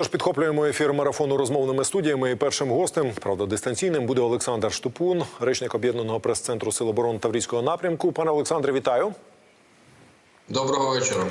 Тож підхоплюємо ефір марафону розмовними студіями. І першим гостем, правда, дистанційним, буде Олександр Штупун, речник об'єднаного прес-центру Сил оборони Таврійського напрямку. Пане Олександре, вітаю. Доброго вечора.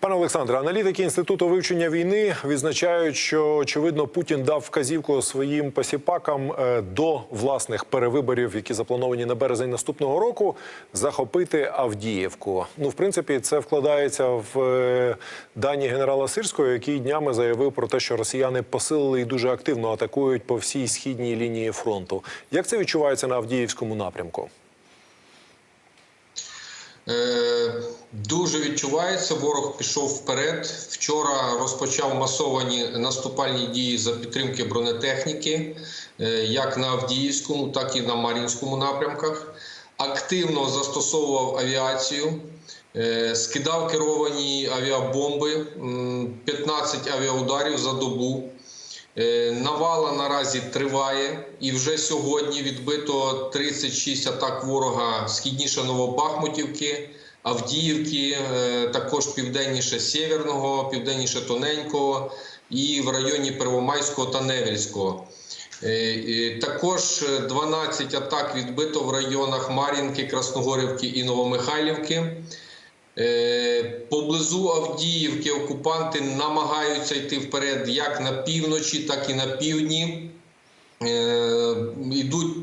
Пане Олександре, аналітики інституту вивчення війни відзначають, що очевидно Путін дав вказівку своїм посіпакам е, до власних перевиборів, які заплановані на березень наступного року, захопити Авдіївку. Ну, в принципі, це вкладається в е, дані генерала Сирського, який днями заявив про те, що росіяни посилили і дуже активно атакують по всій східній лінії фронту. Як це відчувається на Авдіївському напрямку? Е, Дуже відчувається. Ворог пішов вперед. Вчора розпочав масовані наступальні дії за підтримки бронетехніки, е, як на Авдіївському, так і на Мар'їнському напрямках. Активно застосовував авіацію, е, скидав керовані авіабомби, 15 авіаударів за добу. Е, Навала наразі триває, і вже сьогодні відбито 36 атак ворога східніше Новобахмутівки, Авдіївки, е, також південніше Сєвєрного, південніше Тоненького і в районі Первомайського та Невельського. Е, е, Також 12 атак відбито в районах Мар'їнки, Красногорівки і Новомихайлівки. Е, Поблизу Авдіївки окупанти намагаються йти вперед як на півночі, так і на півдні. Е, Йдуть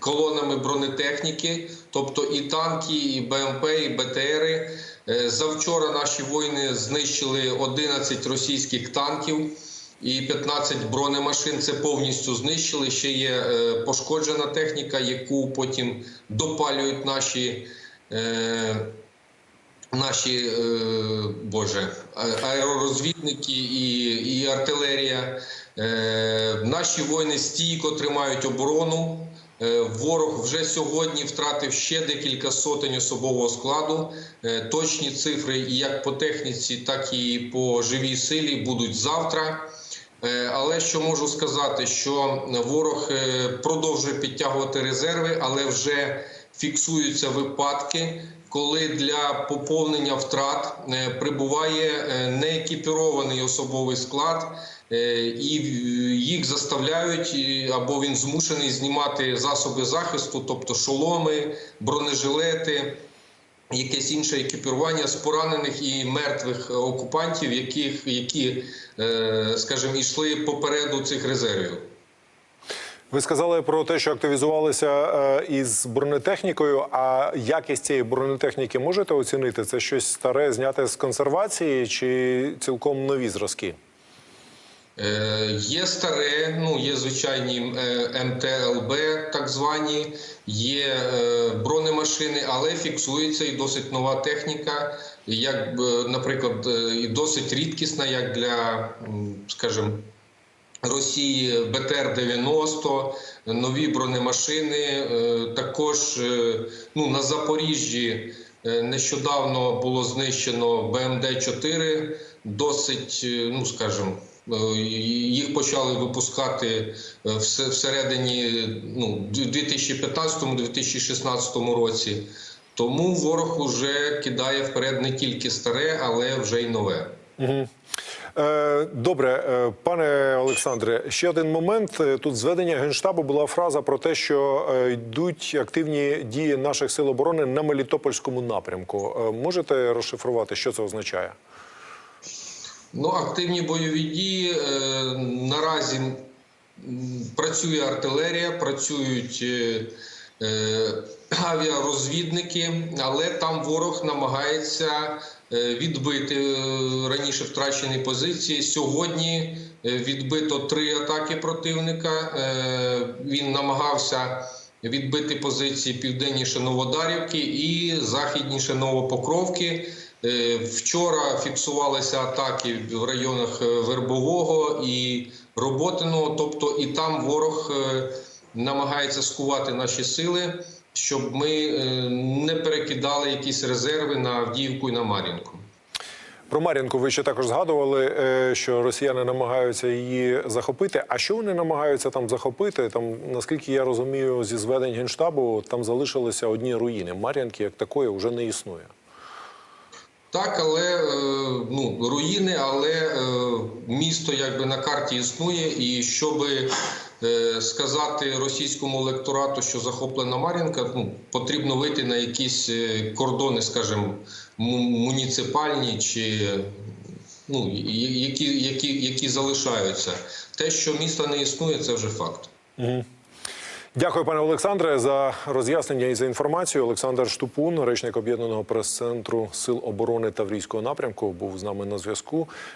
колонами бронетехніки, тобто і танки, і БМП, і БТРи. Е, Завчора наші воїни знищили 11 російських танків і 15 бронемашин. Це повністю знищили. Ще є е, пошкоджена техніка, яку потім допалюють наші. Наші боже аеророзвідники і, і артилерія, наші воїни стійко тримають оборону. Е, ворог вже сьогодні втратив ще декілька сотень особового складу. Е, точні цифри, як по техніці, так і по живій силі будуть завтра. Е, Але що можу сказати, що ворог е, продовжує підтягувати резерви, але вже фіксуються випадки, коли для поповнення втрат е, прибуває е, неекіпірований особовий склад, е, і їх заставляють або він змушений знімати засоби захисту, тобто шоломи, бронежилети якесь інше екіпірування з поранених і мертвих окупантів, яких які, скажімо, йшли попереду цих резервів. Ви сказали про те, що активізувалися е, із бронетехнікою. А якість цієї бронетехніки можете оцінити? Це щось старе зняте з консервації чи цілком нові зразки? Е, Є старе, ну є звичайні е, МТЛБ, так звані, є бронемашини, але фіксується і досить нова техніка, як, наприклад, і досить рідкісна, як для, скажімо, Росії БТР-90, нові бронемашини. е, Також е, ну, на Запоріжжі е, нещодавно було знищено БМД-4, досить, ну скажімо, їх почали випускати вс- всередині ну, 2015-2016 році. Тому ворог уже кидає вперед не тільки старе, але вже й нове. Угу. Е, добре, е, пане Олександре, ще один момент. Е, Тут зведення генштабу була фраза про те, що йдуть активні дії наших сил оборони на Мелітопольському напрямку. Можете розшифрувати, що це означає? Ну, активні бойові дії наразі працює артилерія, працюють авіарозвідники, але там ворог намагається е, відбити е, раніше втрачені позиції. Сьогодні е, відбито три атаки противника. Е, він намагався відбити позиції південніше Новодарівки і західніше Новопокровки. Е, Вчора фіксувалися атаки в районах е, Вербового і Роботиного. Тобто, і там ворог е, намагається скувати наші сили, щоб ми е, не перекидали якісь резерви на Авдіївку і на Мар'їнку. Про Мар'їнку ви ще також згадували, е, що росіяни намагаються її захопити. А що вони намагаються там захопити? Там, наскільки я розумію, зі зведень генштабу там залишилися одні руїни. Мар'їнки як такої вже не існує. Так, але е, ну, руїни, але місто якби на карті існує, і щоб е, сказати російському електорату, що захоплена Мар'їнка, ну, потрібно вийти на якісь е, кордони, скажімо, муніципальні чи ну, які, які, які залишаються. Те, що міста не існує, це вже факт. Дякую, пане Олександре, за роз'яснення і за інформацію. Олександр Штупун, речник об'єднаного прес-центру Сил оборони Таврійського напрямку, був з нами на зв'язку.